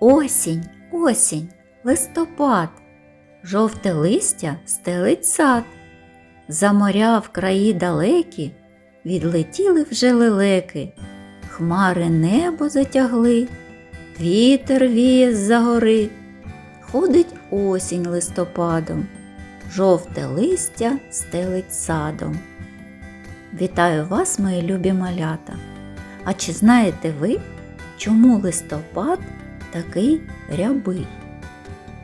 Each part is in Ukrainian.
Осінь, осінь, листопад, жовте листя стелить сад. За моря в краї далекі відлетіли вже лелеки, хмари небо затягли, вітер віє з-за гори. Ходить осінь листопадом, жовте листя стелить садом. Вітаю вас, мої любі малята! А чи знаєте ви, чому листопад такий рябий?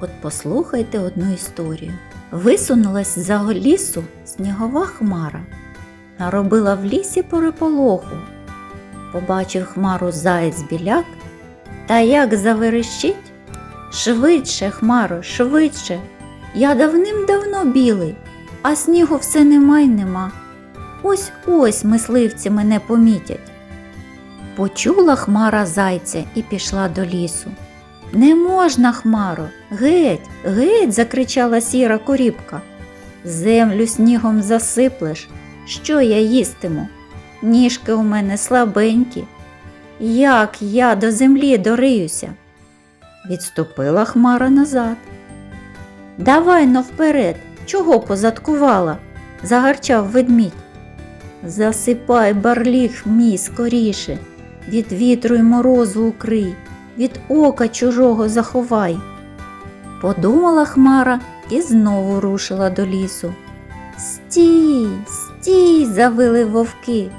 От послухайте одну історію. Висунулась за лісу снігова хмара, наробила в лісі переполоху. Побачив хмару заєць біляк, та як заверещить, швидше, хмаро, швидше. Я давним-давно білий, а снігу все нема й нема. Ось ось мисливці мене помітять. Почула хмара зайця і пішла до лісу. Не можна, хмаро, геть, геть, закричала сіра корібка. Землю снігом засиплеш, що я їстиму? Ніжки у мене слабенькі. Як я до землі дориюся? Відступила хмара назад. Давай но вперед, чого позадкувала? загарчав ведмідь. Засипай барліг мій скоріше, від вітру й морозу укрий, від ока чужого заховай. Подумала хмара і знову рушила до лісу. Стій, стій, завили вовки.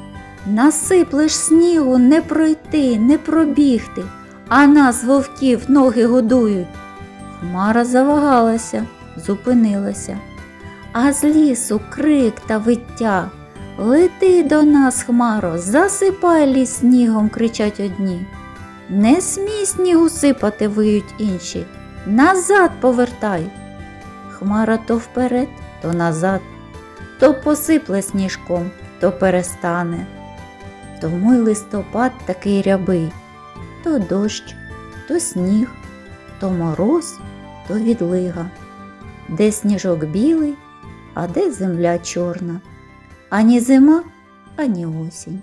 Насиплеш снігу не пройти, не пробігти, а нас, вовків, ноги годують. Хмара завагалася, зупинилася, а з лісу крик та виття. Лети до нас, Хмаро, засипай ліс снігом, кричать одні. Не смій снігу сипати, виють інші. Назад повертай. Хмара то вперед, то назад, то посипле сніжком, то перестане. Тому й листопад такий рябий то дощ, то сніг, то мороз, то відлига, де сніжок білий, а де земля чорна ані зима, ані осінь.